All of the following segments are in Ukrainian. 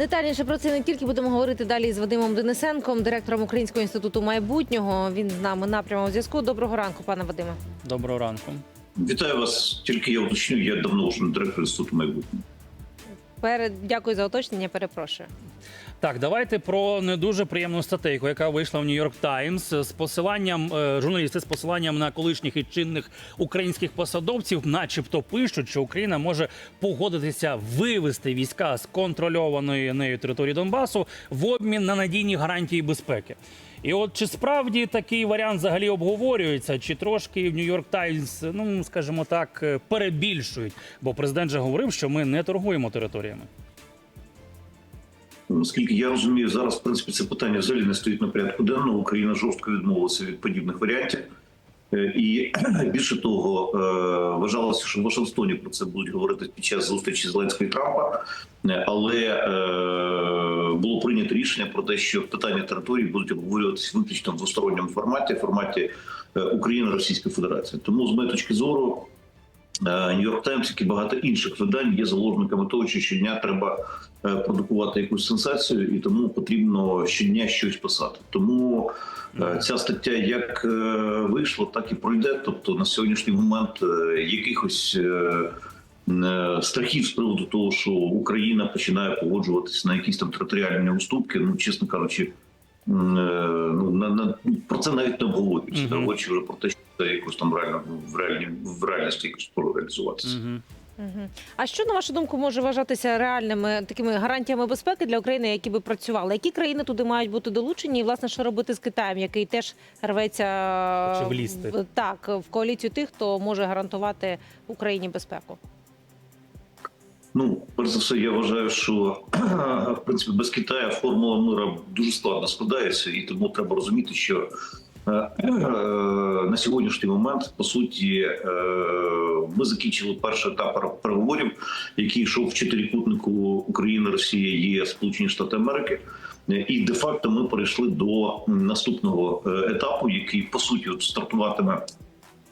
Детальніше про це не тільки будемо говорити далі з Вадимом Денисенком, директором Українського інституту майбутнього. Він з нами на прямому зв'язку. Доброго ранку, пане Вадиме. Доброго ранку. Вітаю вас. Тільки я уточню, я давно вже не директор інституту майбутнього. Перед дякую за уточнення. Перепрошую. Так, давайте про не дуже приємну статейку, яка вийшла в Нью-Йорк Таймс з посиланням е, журналісти з посиланням на колишніх і чинних українських посадовців, начебто пишуть, що Україна може погодитися вивести війська з контрольованої нею території Донбасу в обмін на надійні гарантії безпеки. І от чи справді такий варіант взагалі обговорюється, чи трошки в Нью-Йорк Таймс, ну скажімо так, е, перебільшують? Бо президент же говорив, що ми не торгуємо територіями. Наскільки я розумію, зараз в принципі це питання взагалі не стоїть на порядку денного. Україна жорстко відмовилася від подібних варіантів. Е, І більше того, е, вважалося, що в Вашингтоні про це будуть говорити під час зустрічі Зеленського і Трампа, Е, але було прийнято рішення про те, що питання території будуть обговорюватися виключно в двосторонньому форматі, форматі Україна Російська Федерація. Тому з моєї точки зору. Нью-Йорк Таймс, як і багато інших видань, є заложниками того, що щодня треба е, продукувати якусь сенсацію, і тому потрібно щодня щось писати. Тому е, ця стаття як е, вийшла, так і пройде. Тобто на сьогоднішній момент е, якихось е, е, страхів з приводу того, що Україна починає погоджуватися на якісь там територіальні уступки, ну чесно кажучи. е, Ну на, на про це навіть не обговорюється. Мгм. Mm Говорячи вже про те, що це якось там реально в реальні в реальності може реалізуватися. Угу. Угу. А що на вашу думку може вважатися реальними такими гарантіями безпеки для України, які би працювали? Які країни туди мають бути долучені? І власне що робити з Китаєм, який теж рветься влізти. в- так в коаліцію тих, хто може гарантувати Україні безпеку? Ну, перш за все, я вважаю, що в принципі без Китаю формула мира дуже складно складається, і тому треба розуміти, що на сьогоднішній момент по суті е, ми закінчили перший етап переговорів, який йшов в чотирикутнику Україна, Росія, ЄС, Сполучені Штати Америки. Е, І де-факто ми перейшли до наступного е, етапу, який по суті от стартуватиме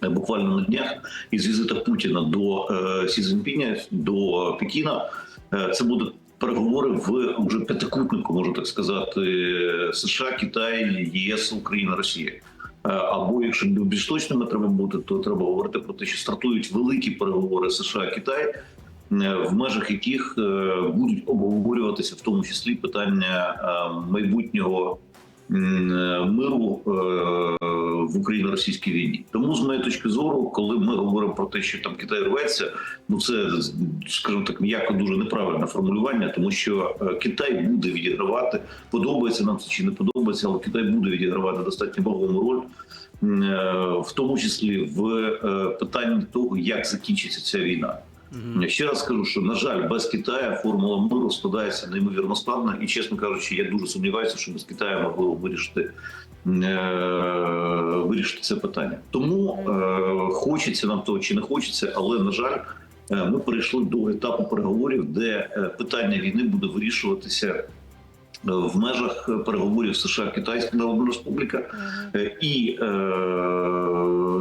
е, буквально на днях із візита Путіна до е, Сі Цзіньпіня, до Пекіна. Е, це будуть переговори в уже п'ятикутнику, можна так сказати, США, Китай, ЄС, Україна, Росія. Е, Або якщо більш точними треба бути, то треба говорити про те, що стартують великі переговори США Китай, е, в межах яких е, будуть обговорюватися в тому числі питання майбутнього миру е, в Україно-російській війні. Тому з моєї точки зору, коли ми говоримо про те, що там Китай рветься, ну це скажімо так, м'яко дуже неправильне формулювання, тому що е, Китай буде відігравати, подобається нам це чи не подобається, але Китай буде відігравати достатньо вагому роль. е, В тому числі в е, питанні того, як закінчиться ця війна. Я ще раз скажу, що на жаль, без Китаю формула миру складається неймовірно складно, і чесно кажучи, я дуже сумніваюся, що без Китаю можливо вирішити е, вирішити це питання. Тому е, хочеться нам того чи не хочеться, але на жаль, е, ми перейшли до етапу переговорів, де е, питання війни буде вирішуватися. Е, В межах переговорів США Китайська Народна Республіка, Е, І е,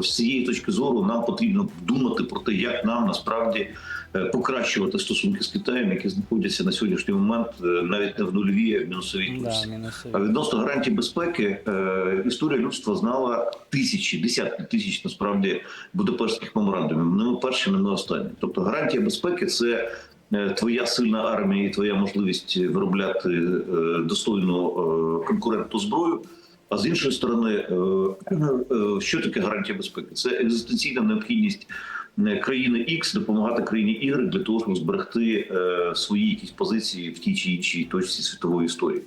з цієї точки зору нам потрібно думати про те, як нам насправді е, покращувати стосунки з Китаєм, які знаходяться на сьогоднішній момент навіть не в нульовій, а в мінусовій точці. А відносно гарантій безпеки, е, історія людства знала тисячі, десятки тисяч насправді будапештських меморандумів. Не ми перші, не останні. Тобто гарантія безпеки це. Е, Твоя сильна армія і твоя можливість виробляти е, достойну е, конкурентну зброю. А з іншої сторони, що таке гарантія безпеки? Це екзистенційна необхідність країни X допомагати країні Y для того, щоб зберегти свої якісь позиції в тій чи іншій точці світової історії.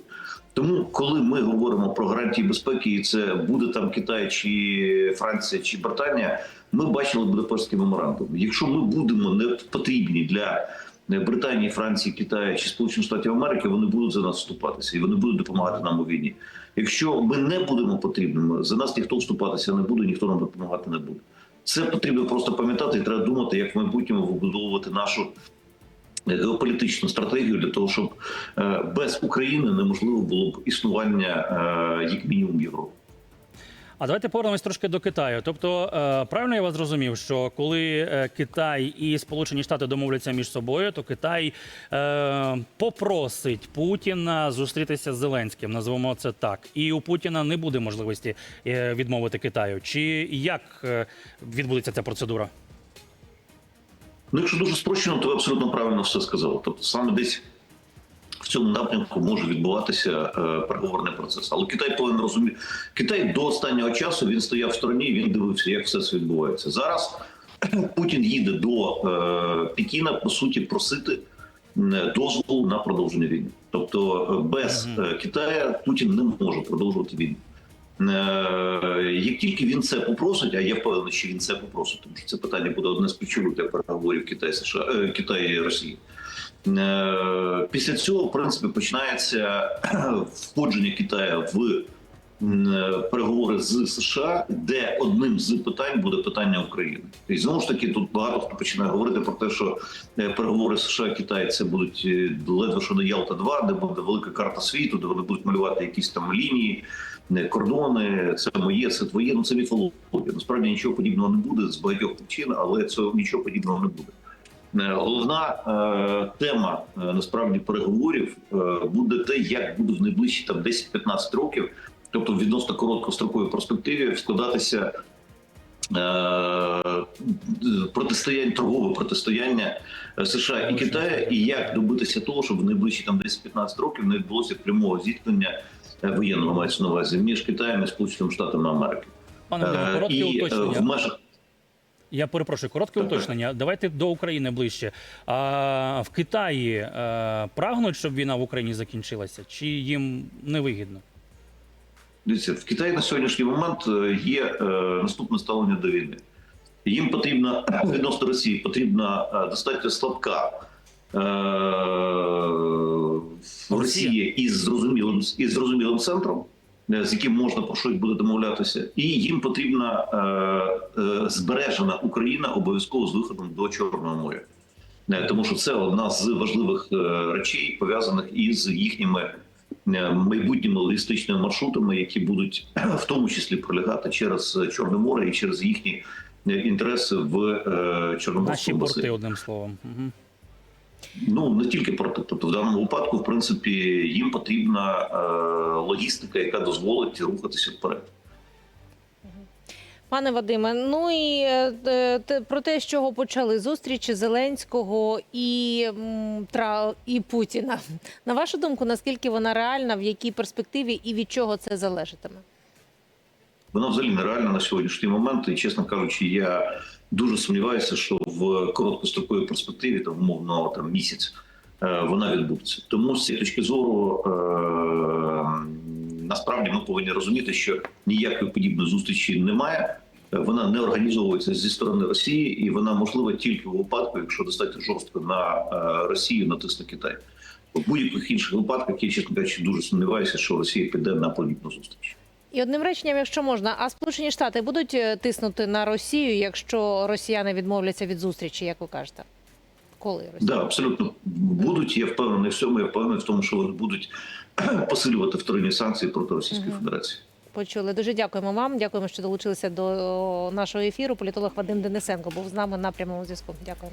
Тому, коли ми говоримо про гарантії безпеки, і це буде там Китай, чи Франція, чи Британія, ми бачили Будапештський меморандум. Якщо ми будемо не потрібні для Британії, Франції, Китаю чи Сполучених Штатів Америки, вони будуть за нас вступатися і вони будуть допомагати нам у війні. Якщо ми не будемо потрібними, за нас ніхто вступатися не буде, ніхто нам допомагати не буде. Це потрібно просто пам'ятати і треба думати, як в майбутньому вибудовувати нашу геополітичну стратегію для того, щоб е, без України неможливо було б існування е, як мінімум Європи. А давайте повернемось трошки до Китаю. Тобто, е, правильно я вас зрозумів, що коли е, Китай і Сполучені Штати домовляться між собою, то Китай е, попросить Путіна зустрітися з Зеленським, назвемо це так. І у Путіна не буде можливості відмовити Китаю. Чи як відбудеться ця процедура? Ну, якщо дуже спрощено, то ви абсолютно правильно все сказали. Тобто саме десь цьому напрямку може відбуватися е, переговорний процес. Але Китай повинен розуміти, Китай до останнього часу він стояв в стороні, він дивився, як все це відбувається. Зараз Путін їде до е, Пекіна, по суті, просити дозволу на продовження війни. Тобто е, без е, Китаю Путін не може продовжувати війну. Е, Як тільки він це попросить, а я впевнений, що він це попросить, тому що це питання буде одне з ключових для переговорів Китай США е, Китай і Росії. Е, Після цього, в принципі, починається входження Китаю в е, переговори з США, де одним з питань буде питання України. І знову ж таки, тут багато хто починає говорити про те, що е, переговори США Китай це будуть е, ледве що не Ялта 2 де буде велика карта світу, де вони будуть малювати якісь там лінії, е, кордони. Це моє, це твоє. Ну це міфологія. Насправді нічого подібного не буде з багатьох причин, але цього нічого подібного не буде. Е, Головна е, тема е, насправді переговорів е, буде те, як буде в найближчі там 10-15 років, тобто в відносно короткостроковій перспективі, складатися е, протистояння торгове протистояння е, США і Китаю, і як добитися того, щоб в найближчі там 10-15 років не відбулося прямого зіткнення е, воєнного мається на увазі між Китаєм і Сполученими Штатами Америки. Пане Е, коротке і уточнення. в межах Я перепрошую, коротке уточнення. Давайте до України ближче. А в Китаї е, прагнуть, щоб війна в Україні закінчилася, чи їм невигідно? Дивіться, в Китаї на сьогоднішній момент е, є е, наступне ставлення до війни. Їм потрібна відносно Росії потрібна достатньо слабка е, Росія із зрозумілим із зрозумілим центром, з яким можна про щось буде домовлятися, і їм потрібна е, е, збережена Україна обов'язково з виходом до Чорного моря. Е, Тому що це одна з важливих е, речей, пов'язаних із їхніми е, майбутніми логістичними маршрутами, які будуть в тому числі пролягати через Чорне море і через їхні е, інтереси в е, Чорноморському басейні. одним словом. Угу. Ну не тільки порти. Тобто, в даному випадку, в принципі, їм потрібна е, логістика, яка дозволить рухатися вперед. Пане Вадиме, ну і е, е, про те, з чого почали зустрічі Зеленського і, Тра... і Путіна. На вашу думку, наскільки вона реальна, в якій перспективі і від чого це залежатиме? Вона взагалі нереальна на сьогоднішній момент. І чесно кажучи, я дуже сумніваюся, що в короткостроковій перспективі, там умовно там місяць, е, вона відбудеться. Тому з цієї точки зору. е, Насправді ми повинні розуміти, що ніякої подібної зустрічі немає. Вона не організовується зі сторони Росії, і вона можлива тільки у випадку, якщо достатньо жорстко на е, Росію натисне Китай. В будь-яких інших випадках я чесно кажучи, дуже сумніваюся, що Росія піде на подібну зустріч. І одним реченням, якщо можна, а Сполучені Штати будуть е, тиснути на Росію, якщо росіяни відмовляться від зустрічі, як ви кажете? Коли Росія? Да, абсолютно будуть. Я впевнений в цьому. Я впевнений в тому, що вони будуть посилювати вторинні санкції проти Російської Мгм. Федерації. Почули. Дуже дякуємо вам. Дякуємо, що долучилися до нашого ефіру. Політолог Вадим Денисенко був з нами на прямому зв'язку. Дякую.